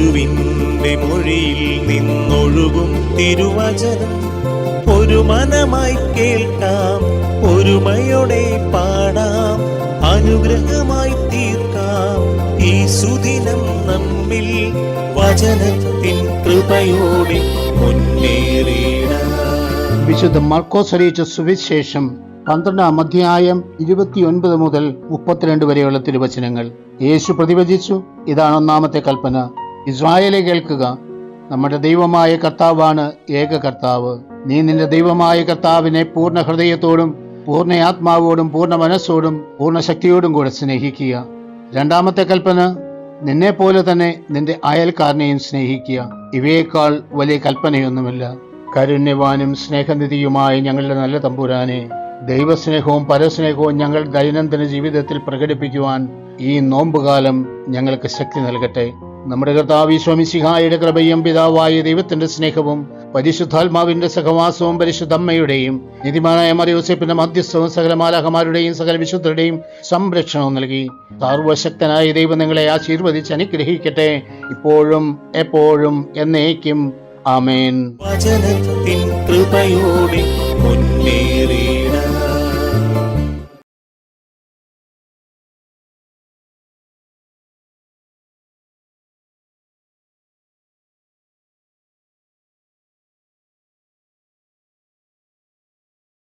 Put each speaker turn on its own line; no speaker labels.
നിന്റെ മൊഴിയിൽ നിന്നൊഴുകും തിരുവചനം. ഒരു മനമായി കേൾക്കാം ഒരുമയോടെ പാടാം അനുഗ്രഹമായി തീർക്കാം. ഈ സുദിനം നമ്മിൽ വചനത്തിൻ കൃപയോടെ
വിശുദ്ധ മർക്കോസ് അറിയിച്ച സുവിശേഷം പന്ത്രണ്ടാം അധ്യായം ഇരുപത്തിയൊൻപത് മുതൽ മുപ്പത്തിരണ്ട് വരെയുള്ള തിരുവചനങ്ങൾ. യേശു പ്രതിവചിച്ചു ഇതാണ് ഒന്നാമത്തെ കൽപ്പന. ഇസ്രായേലെ കേൾക്കുക. നമ്മുടെ ദൈവമായ കർത്താവാണ് ഏക കർത്താവ്. നീ നിന്റെ ദൈവമായ കർത്താവിനെ പൂർണ ഹൃദയത്തോടും പൂർണ ആത്മാവോടും പൂർണ മനസ്സോടും പൂർണ ശക്തിയോടും കൂടെ സ്നേഹിക്കുക. രണ്ടാമത്തെ കൽപ്പന നിന്നെ പോലെ തന്നെ നിന്റെ അയൽക്കാരനെയും സ്നേഹിക്കുക. ഇവയേക്കാൾ വലിയ കൽപ്പനയൊന്നുമില്ല. കരുണ്യവാനും സ്നേഹനിധിയുമായ ഞങ്ങളുടെ നല്ല തമ്പുരാനെ ദൈവസ്നേഹവും പരസ്നേഹവും ഞങ്ങൾ ദൈനംദിന ജീവിതത്തിൽ പ്രകടിപ്പിക്കുവാൻ ഈ നോമ്പുകാലം ഞങ്ങൾക്ക് ശക്തി നൽകട്ടെ. നമ്മുടെ കർത്താവ് സ്വാമിസിഹായുടെ കൃപയും പിതാവായ ദൈവത്തിന്റെ സ്നേഹവും പരിശുദ്ധാത്മാവിന്റെ സഹവാസവും പരിശുദ്ധമ്മയുടെയും നിധിമാനായ മറിയോസെപ്പിന്റെ മധ്യസ്ഥവും സകല മാലാഹമാരുടെയും സകല വിശുദ്ധരുടെയും സംരക്ഷണവും നൽകി. സർവശക്തനായ ദൈവം നിങ്ങളെ ആശീർവദിച്ച് അനുഗ്രഹിക്കട്ടെ. ഇപ്പോഴും എപ്പോഴും എന്നേക്കും. ആമേൻ.
കൃപയോടെ